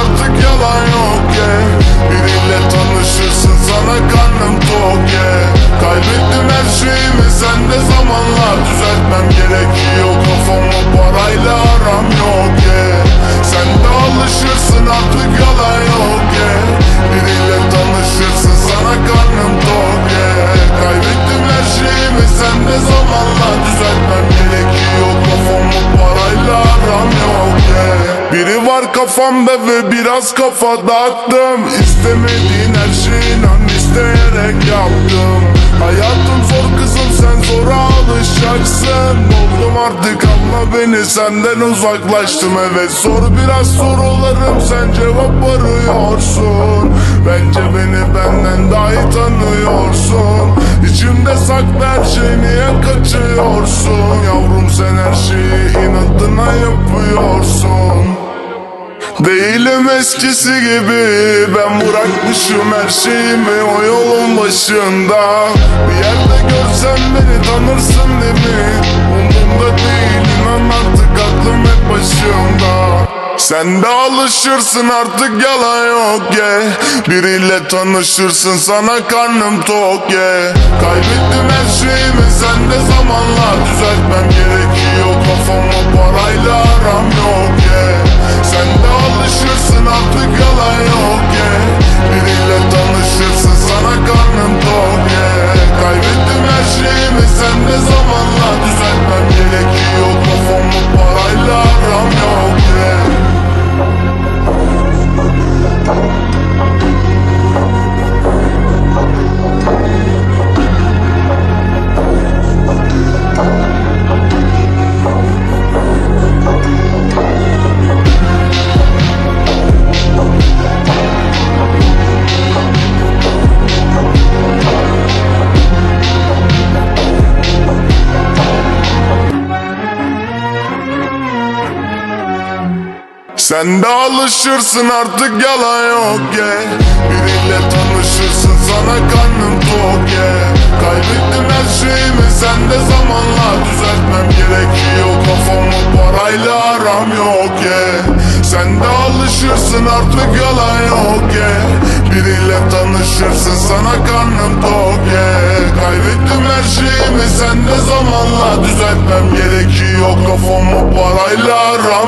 artık yalan yok yeah. Biriyle tanışırsın sana karnım tok yeah. Kaybettim her şeyimi sende zamanla Düzeltmem gerekiyor kafamı parayla aram yok yeah. Sen de alışırsın artık yalan yok yeah. Biriyle tanışırsın sana karnım tok yeah. Kaybettim her şeyimi sende zamanla Düzeltmem kafamda ve biraz kafa dağıttım. İstemediğin her şeyi inan isteyerek yaptım. Hayatım zor kızım sen zora alışacaksın. Oldum artık anla beni senden uzaklaştım. Evet zor biraz sorularım sen cevap arıyorsun. Bence beni benden daha iyi tanıyorsun. İçimde saklı her şey niye kaçıyorsun? Yavrum sen her şeyi inadına yapıyorsun Değilim eskisi gibi Ben bırakmışım her şeyimi o yolun başında Bir yerde görsen beni tanırsın değil mi? Umurumda değil inan artık aklım hep başımda sen de alışırsın artık yalan yok yeah. Biriyle tanışırsın sana karnım tok yeah. Kaybettim her şeyimi sen de zamanla Düzeltmem gerekiyor kafamı parayla Sen de alışırsın artık yalan yok yeah. Biriyle tanışırsın sana karnım tok yeah. Kaybettim her şeyimi sen de zamanla Düzeltmem gerekiyor kafamı parayla aram yok yeah. Sen de alışırsın artık yalan yok yeah. Biriyle tanışırsın sana karnım tok yeah. Kaybettim her şeyimi sen de zamanla Düzeltmem gerekiyor kafamı parayla aram